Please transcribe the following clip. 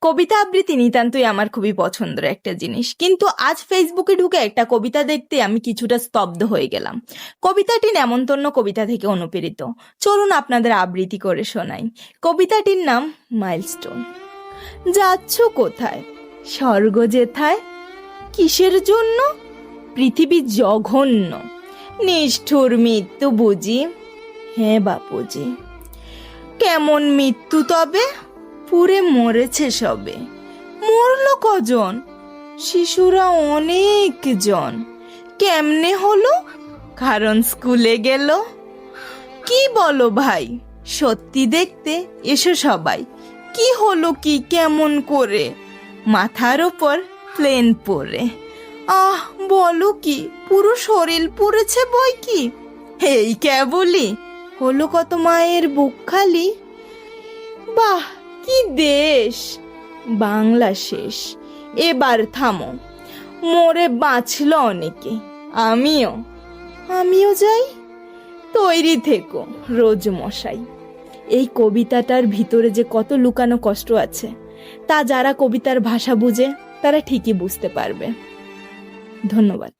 কবিতা আবৃত্তি নিতান্তই আমার খুবই পছন্দের একটা জিনিস। কিন্তু আজ ফেসবুকে ঢুকে একটা কবিতা দেখতে আমি কিছুটা স্তব্ধ হয়ে গেলাম। কবিতাটি নেমন্তন্ন কবিতা থেকে অনুপ্রেরিত। চলুন আপনাদের আবৃত্তি করে শোনাই। কবিতাটির নাম মাইলস্টোন। যাচ্ছ কোথায়? স্বর্গ যেথায়? কিসের জন্য? পৃথিবী জঘন্য। নিষ্ঠুর মৃত্যু বুঝি। হ্যাঁ বাপুজি। কেমন মৃত্যু তবে? পুরে মরেছে সবে। মরল কজন? শিশুরা অনেক জন। কেমনে হলো? কারণ স্কুলে গেল। কি বলো ভাই? সত্যি দেখতে এসো সবাই। কি হলো কি কেমন করে? মাথার ওপর প্লেন পরে। আহ, বলো কি? পুরো শরীর পুড়েছে বই কি? এই কেবলই হলো কত মায়ের বুক খালি? বাহ দেশ। বাংলা শেষ। এবার থামো। মোরে বাঁচল অনেকে। আমিও। আমিও যাই। তৈরি থেকো, রোজ মশাই। এই কবিতাটার ভিতরে যে কত লুকানো কষ্ট আছে, তা যারা কবিতার ভাষা বুঝে, তারা ঠিকই বুঝতে পারবে। ধন্যবাদ।